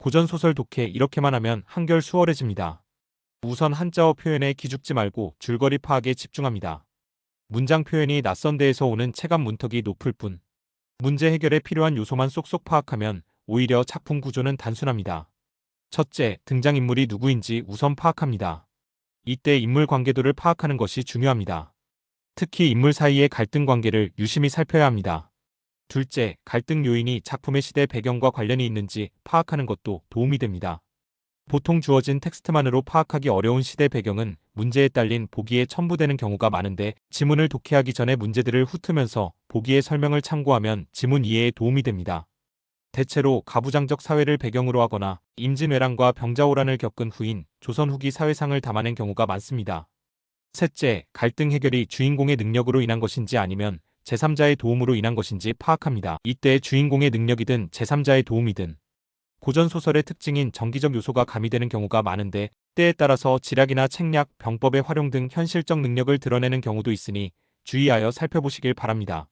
고전소설 독해 이렇게만 하면 한결 수월해집니다. 우선 한자어 표현에 기죽지 말고 줄거리 파악에 집중합니다. 문장 표현이 낯선 데에서 오는 체감 문턱이 높을 뿐 문제 해결에 필요한 요소만 쏙쏙 파악하면 오히려 작품 구조는 단순합니다. 첫째, 등장인물이 누구인지 우선 파악합니다. 이때 인물 관계도를 파악하는 것이 중요합니다. 특히 인물 사이의 갈등 관계를 유심히 살펴야 합니다. 둘째, 갈등 요인이 작품의 시대 배경과 관련이 있는지 파악하는 것도 도움이 됩니다. 보통 주어진 텍스트만으로 파악하기 어려운 시대 배경은 문제에 딸린 보기에 첨부되는 경우가 많은데 지문을 독해하기 전에 문제들을 훑으면서 보기의 설명을 참고하면 지문 이해에 도움이 됩니다. 대체로 가부장적 사회를 배경으로 하거나 임진왜란과 병자호란을 겪은 후인 조선 후기 사회상을 담아낸 경우가 많습니다. 셋째, 갈등 해결이 주인공의 능력으로 인한 것인지 아니면 제3자의 도움으로 인한 것인지 파악합니다. 이때 주인공의 능력이든 제3자의 도움이든 고전 소설의 특징인 정기적 요소가 가미되는 경우가 많은데 때에 따라서 지략이나 책략, 병법의 활용 등 현실적 능력을 드러내는 경우도 있으니 주의하여 살펴보시길 바랍니다.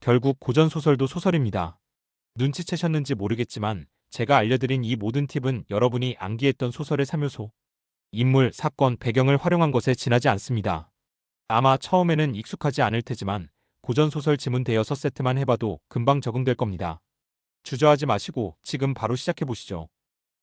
결국 고전 소설도 소설입니다. 눈치채셨는지 모르겠지만 제가 알려드린 이 모든 팁은 여러분이 암기했던 소설의 3요소, 인물, 사건, 배경을 활용한 것에 지나지 않습니다. 아마 처음에는 익숙하지 않을 테지만 고전 소설 지문 대여섯 세트만 해봐도 금방 적응될 겁니다. 주저하지 마시고 지금 바로 시작해 보시죠.